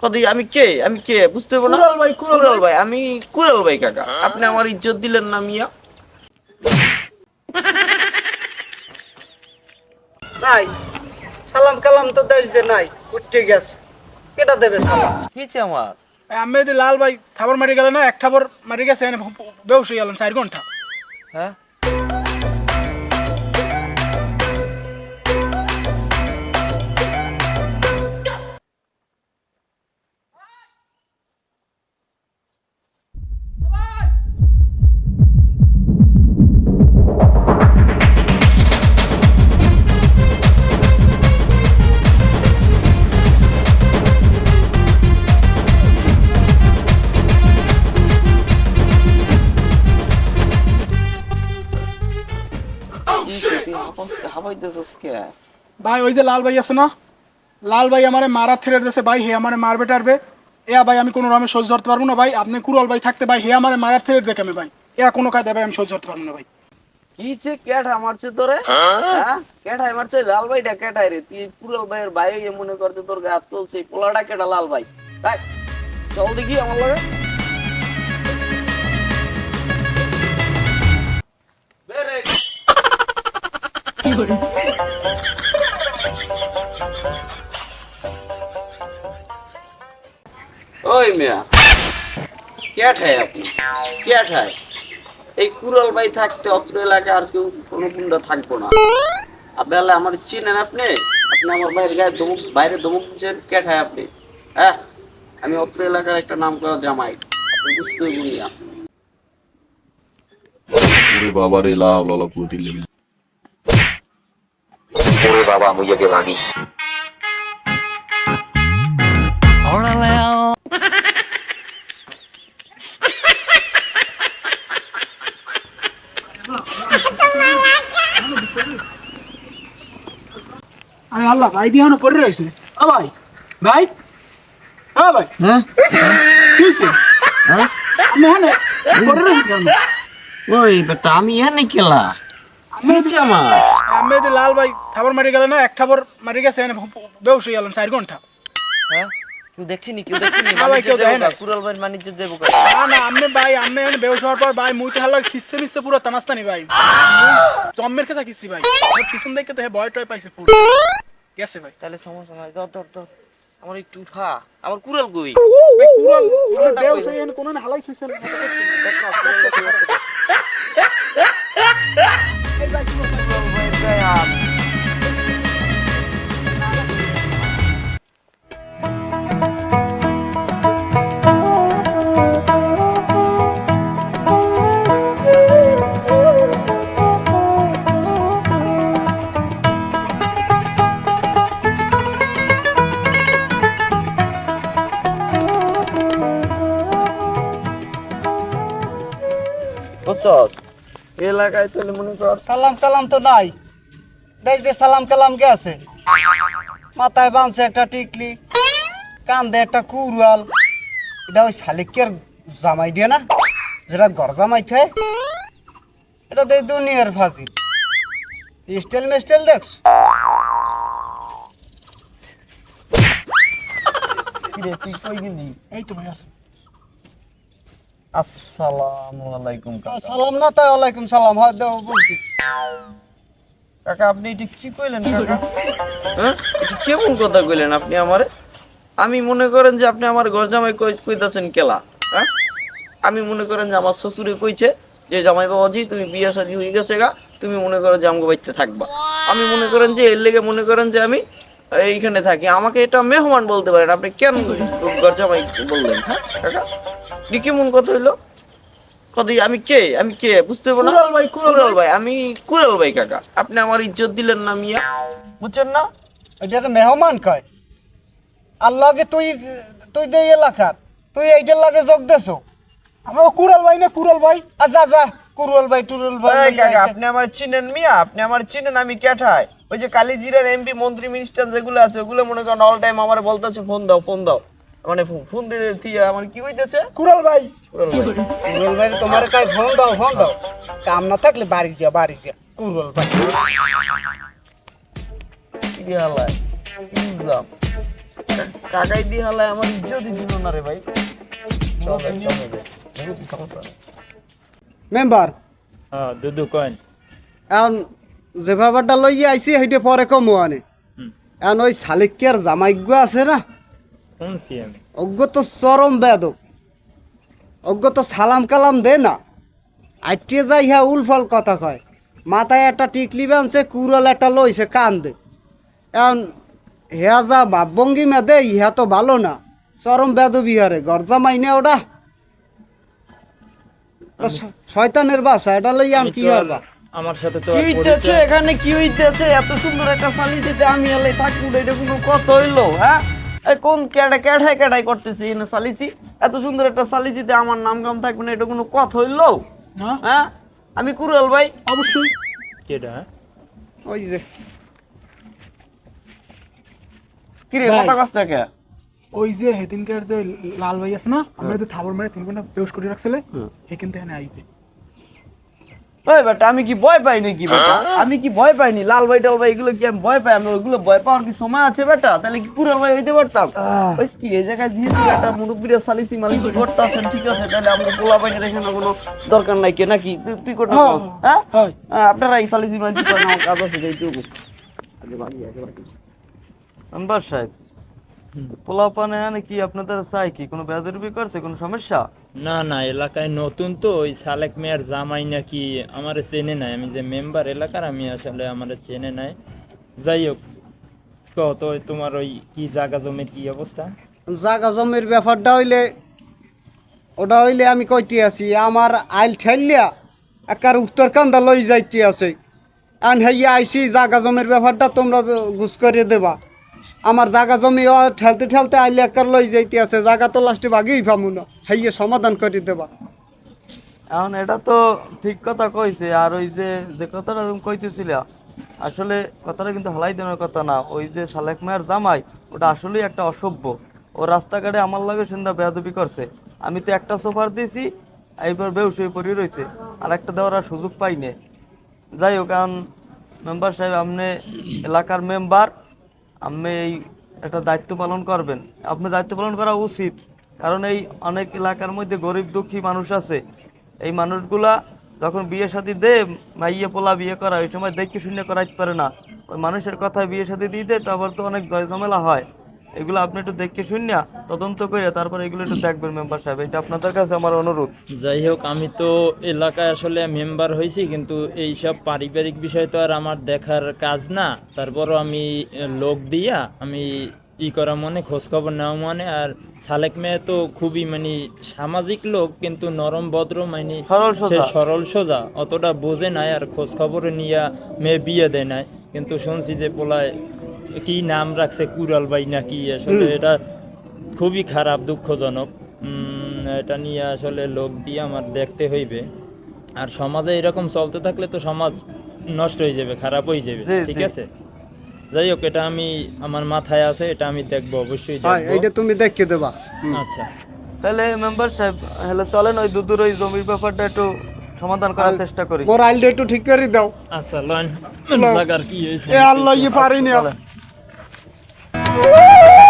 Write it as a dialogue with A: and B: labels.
A: কদি আমি কে? আমি কে? বুঝতে পারব না?
B: ভাই, কুড়াল
A: ভাই। আমি কুড়াল ভাই কাকা। আপনি আমার ইজ্জত দিলেন না মিয়া।
B: নাই। সালাম কালাম তো দেশ দে নাই উঠতে গেছে। কেটা দেবে সালাম?
A: কিছে আমার?
C: আমি যদি লাল ভাই থাবর মারি গেলে না এক থাবর মারি গেছে বেউস হয়ে গেলেন চার ঘণ্টা।
A: হ্যাঁ?
C: ভাই ওই যে লাল ভাই আছে না? লাল ভাই আমারে মারা ছেড়ে দিয়েছে ভাই হে আমারে মারবে টারবে। এ ভাই আমি কোনো রকমে সহ্য করতে পারব না ভাই। আপনি কুরল ভাই থাকতে ভাই হে আমারে মারার ছেড়ে দেখে আমি ভাই? এ কোনো কায়দা ভাই আমি সহ্য করতে পারব না ভাই।
A: কিছে কেঠা মারছে তোরে? হ্যাঁ? কেঠাই মারছে? লাল ভাইটা কেঠাই রে? তুই কুড়াল ভাইয়ের ভাই হয়ে মনে করতে তোর গাছ চলছে পোলাটা কেটা লাল ভাই? চল দেখি আমার লগে। ওই মিয়া কেঠাই আপনি? কেঠাই এই কুড়াল ভাই থাকতে অত্র এলাকায় আর কেউ কোনো গুন্ডা থাকব না। আপনি আমার চিনেন আপনি? আপনি আমার বাইরে গায়ে দমক বাইরে দমক দিচ্ছেন কেঠায় আপনি? হ্যাঁ আমি অত্র এলাকার একটা নাম করা জামাই। আপনি বুঝতে বুঝিয়া
D: ওরে বাবা রে লা হাওলা ওয়ালা কুওয়াতা ইল্লা বিল্লাহ।
E: ওরে বাবা মুইয়াকে ভাগি
C: আরে আল্লাহ ভাই দিহানো পড়ে রয়েছে ও ভাই ভাই ও ভাই
A: হ্যাঁ
C: কি হয়েছে আমি হ্যাঁ পড়ে রয়েছি কেন?
A: ওই বেটা আমি এনে খেলা হয়েছে আমার
C: আমি যদি লাল ভাই থাবর মারি গেলে না এক থাবর মারি গেছে বেউস গেলেন চার ঘণ্টা।
A: হ্যাঁ? কেউ
C: ভাই, কেউ দেখে নাই।
A: কুড়াল ভাই বাণিজ্য দেবো
C: না না আমি ভাই আমি এনে বেউস হওয়ার পর ভাই মুই তো হাল্লা খিসছে মিসছে পুরো তানাস্তানি ভাই। জম্মের খেসা খিসছি ভাই। ওর পিছন দেখে তো হে ভয় টয় পাইছে পুরো। গেছে ভাই।
A: তাহলে সমস্যা নাই আমার একটু উঠা। আমার কুড়াল কই?
C: ভাই কুড়াল বেউস এনে হালাই থইছে
A: বুঝছস এলাকায় তাহলে মনে কর
B: সালাম কালাম তো নাই। দেশ দে সালাম কালাম কে আছে? মাথায় বাঁধছে একটা টিকলি, কান্দে একটা কুড়াল এটা ওই শালিকের জামাই দিয়ে না? যেটা ঘর জামাই থাকে এটা দেখ দুনিয়ার ফাঁসি স্টাইল মেস্টাইল দেখছ?
A: তুই কই গেলি?
C: এই তো ভাই আছে
A: আসসালামু আলাইকুম কাকা।
B: সালাম না তাই ওয়ালাইকুম সালাম। হয় দেও বলছি।
A: কাকা আপনি এটা কি কইলেন কাকা? হ্যাঁ? এটা কেমন কথা কইলেন আপনি আমারে? আমি মনে করেন যে আপনি আমার ঘর জামাই কই- কইতাছেন কেলা হ্যাঁ? আমি মনে করেন যে আমার শ্বশুরে কইছে যে জামাই বাবাজি তুমি বিয়ে শাদী হয়ে গেছে গা তুমি মনে করো যে আমাকে বাড়িতে থাকবা। আমি মনে করেন যে এর লেগে মনে করেন যে আমি এইখানে থাকি। আমাকে এটা মেহমান বলতে পারেন। আপনি কেন ঘর জামাই বললেন হ্যাঁ কাকা? এটা কেমন কথা হইল? কদি আমি কে? আমি কে? বুঝতে পারব না
C: ভাই, কুড়াল
A: ভাই। আমি কুড়াল ভাই কাকা। আপনি আমার ইজ্জত দিলেন না মিয়া। বুঝছেন না?
B: এটাকে মেহমান কয়। আল্লাহকে তুই তুই দে এলাকার। তুই এইটার লাগে যোগ দেছো।
C: আমার কুড়াল ভাই না কুড়াল ভাই।
B: আচ্ছা আচ্ছা কুরুয়াল ভাই টুরুল ভাই
A: কাকা আপনি আমার চিনেন মিয়া। আপনি আমার চিনেন আমি কেঠাই। ওই যে কালিজিরার এমপি মন্ত্রী মিনিস্টার যেগুলো আছে ওগুলো মনে করেন অল টাইম আমার বলতেছে ফোন দাও ফোন দাও। মানে ফোন দিয়ে দিয়ে আমার কি হইতেছে?
C: কুড়াল ভাই।
A: কুড়াল ভাই।
B: কুরুল ভাই তোমার কাই ফোন দাও ফোন দাও। কাম না থাকলে বাড়ি যা বাড়ি যা কুরুল ভাই।
A: কি হালায়? বুঝলাম? কাকাই দিয়ে হালায় আমার ইজ্জতই দিল না রে ভাই।
B: মেম্বার
E: হ্যাঁ দুদু কয়েন
B: এখন যে ব্যাপারটা লইয়া আইছি সেইটা পরে কমো আনে। এখন ওই শালিকিয়ার জামাইজ্ঞ আছে না
E: শুনছি আমি
B: অজ্ঞ তো চরম বেদক। অজ্ঞ তো সালাম কালাম দে না। আইটিয়ে যাই হ্যাঁ উলফল কথা কয়। মাথায় একটা টিকলি বানছে কুড়াল একটা লইছে কান দে। এখন হেয়া যা ভাবভঙ্গি মে দে ইহা তো ভালো না। চরম বেদ বিহারে গরজা মাইনে ওটা শয়তানের বাসা এটা লইয়া আমি কি হবা
E: আমার সাথে তো
A: কি হইতেছে এখানে কি হইতেছে? এত সুন্দর একটা শালি যেতে আমি এলাই থাকব এটা কোনো কথা হইল হ্যাঁ? কোন ক্যাডাই করতেছি? এনে সালিসি? এত সুন্দর একটা সালিসিতে আমার নাম কাম থাকবে না এটা কোনো কথা হইল?
C: হ্যাঁ?
A: আমি কুরাল ভাই।
C: অবশ্যই।
E: কেডা হ্যাঁ?
B: ওই যে।
A: কি রে
C: ভাই।
A: কথা কে?
C: ওই যে হেদিনকার যে লাল ভাই আছে না আমরা যে থাবর মেরে তিন ঘণ্টা বেউস করে রাখছিলে এখান থেকে আইবে।
A: ওই বেটা আমি কি ভয় পাই নাকি বেটা? আমি কি ভয় পাইনি? লাল ভাই টাল ভাই এগুলো কি আমি ভয় পাই? আমি ওইগুলো ভয় পাওয়ার কি সময় আছে বেটা? তাহলে কি কুরাল ভাই হইতে পারতাম? ওই কি এই জায়গায় যেহেতু একটা মুরব্বীরা সালিসি মালিসি করতে আছেন ঠিক আছে তাহলে আমাদের পোলা বাইনের এখানে কোনো দরকার নাই কে? নাকি? তুই তুই করতে
C: হ্যাঁ,
A: পারস হ্যাঁ?
C: হয়।
A: হ্যাঁ, আপনারা এই সালিসি মালিসি করেন আমার কাজ আছে বাড়ি। আনবার সাহেব। পোলা পানে কি আপনাদের চাই কি? কোনো বেদরবি করছে? কোনো সমস্যা?
E: না না এলাকায় নতুন তো। ওই সালেক মেয়ার জামাই নাকি আমার চেনে নাই। আমি যে মেম্বার এলাকার আমি আসলে আমার চেনে নাই। যাই হোক কত তোমার ওই কি জায়গা জমির কি অবস্থা?
B: জাগা জমির ব্যাপারটা হইলে ওটা হইলে আমি কইতে আছি আমার আইল ঠেলিয়া একার উত্তর কান্দা লই যাইতে আছে। আন হাইয়া আইসি জাগা জমির ব্যাপারটা তোমরা গুছ করে দেবা। আমার জাগা জমি ঠেলতে ঠেলতে আইলে একার লই যাইতে আছে, জাগা তো লাস্টে ভাগেই পামু না, হাইয়া সমাধান করে দেবা।
A: এখন এটা তো ঠিক কথা কইছে, আর ওই যে যে কথাটা তুমি কইতেছিলে, আসলে কথাটা কিন্তু হালাই দেওয়ার কথা না, ওই যে শালেক মায়ের জামাই, ওটা আসলেই একটা অসভ্য। ও রাস্তাঘাটে আমার লাগে সেটা বেয়াদবি করছে, আমি তো একটা সোফার দিয়েছি এইবার বেউস হয়ে পড়ে রয়েছে আর একটা দেওয়ার আর সুযোগ পাইনি। যাই হোক কারণ মেম্বার সাহেব, আপনি এলাকার মেম্বার আপনি এই একটা দায়িত্ব পালন করবেন। আপনি দায়িত্ব পালন করা উচিত। কারণ এই অনেক এলাকার মধ্যে গরিব দুঃখী মানুষ আছে। এই মানুষগুলা যখন বিয়ে শাদি দে, মাইয়ে পোলা বিয়ে করা, ওই সময় দেখে শূন্য করাইতে পারে না। ওই মানুষের কথায় বিয়ে শাদি দিয়ে দেয় তারপর তো অনেক জয় ঝামেলা হয়। এগুলো আপনি একটু দেখে শুনিয়া তদন্ত করে তারপর এগুলো একটু দেখবেন মেম্বার সাহেব। এটা আপনাদের কাছে আমার অনুরোধ।
E: যাই হোক আমি তো এলাকায় আসলে মেম্বার হয়েছি কিন্তু এই সব পারিবারিক বিষয় তো আর আমার দেখার কাজ না। তারপরও আমি লোক দিয়া আমি ই করা মনে খোঁজ খবর নেওয়া মনে আর সালেক মেয়ে তো খুবই মানে সামাজিক লোক কিন্তু নরম ভদ্র মানে
A: সরল সোজা।
E: সরল সোজা। অতটা বোঝে নাই আর খোঁজ খবর নিয়ে মেয়ে বিয়ে দেয় নাই। কিন্তু শুনছি যে পোলায় কি নাম রাখছে কুরাল বাই নাকি আসলে এটা খুবই খারাপ দুঃখজনক। এটা নিয়ে আসলে লোক দিয়ে আমার দেখতে হইবে। আর সমাজে এরকম চলতে থাকলে তো সমাজ নষ্ট হয়ে যাবে খারাপ হয়ে যাবে ঠিক আছে? যাই হোক এটা আমি আমার মাথায় আছে এটা আমি দেখব অবশ্যই
B: হয় এইটা তুমি দেখে দেবা।
E: আচ্ছা।
A: তাহলে মেম্বার সাহেব হলে চলেন ওই দুদুর ওই জমির ব্যাপারটা একটু সমাধান করার চেষ্টা করি।
B: মোর আইলটা একটু ঠিক করে দাও।
E: আচ্ছা লন।
B: লও।
E: কি
B: এ আল্লাহ ইয়ে পারিনি
A: Woo!